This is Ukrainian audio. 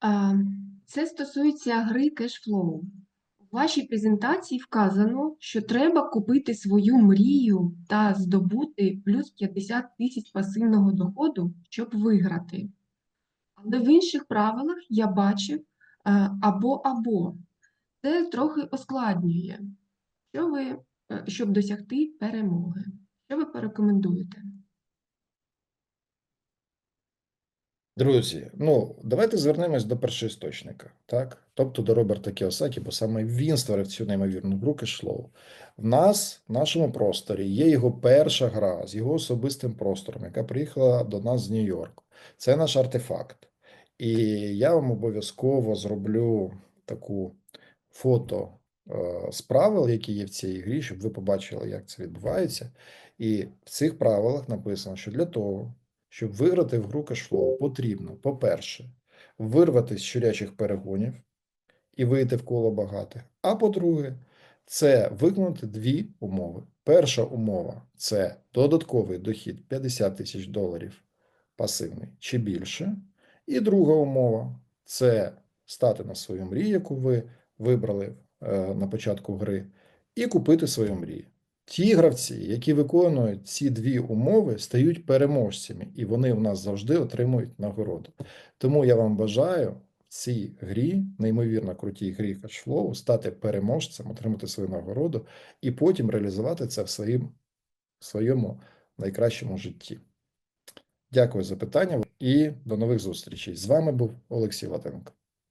А, Це стосується гри Cashflow. У вашій презентації вказано, що треба купити свою мрію та здобути плюс 50 тисяч пасивного доходу, щоб виграти. Але в інших правилах я бачив е, або-або. Це трохи ускладнює, що ви, е, щоб досягти перемоги. Що ви порекомендуєте? Друзі, ну давайте звернемось до першоісточника, так? Тобто до Роберта Кіосакі, бо саме він створив цю неймовірну гру кешлоу. В нас, в нашому просторі, є його перша гра з його особистим простором, яка приїхала до нас з Нью-Йорку. Це наш артефакт. І я вам обов'язково зроблю таку фото е, з правил, які є в цій грі, щоб ви побачили, як це відбувається. І в цих правилах написано, що для того, щоб виграти в гру кешфлоу, потрібно, по-перше, вирватися з щурячих перегонів і вийти в коло багатих. А по-друге, це виконати дві умови. Перша умова це додатковий дохід 50 тисяч доларів пасивний чи більше. І друга умова це стати на свою мрію, яку ви вибрали е, на початку гри, і купити свою мрію. Ті гравці, які виконують ці дві умови, стають переможцями, і вони у нас завжди отримують нагороду. Тому я вам бажаю в цій грі, неймовірно крутій грі кашфлоу, стати переможцем, отримати свою нагороду і потім реалізувати це в своїм, своєму найкращому житті. Дякую за питання і до нових зустрічей. З вами був Олексій Латенко.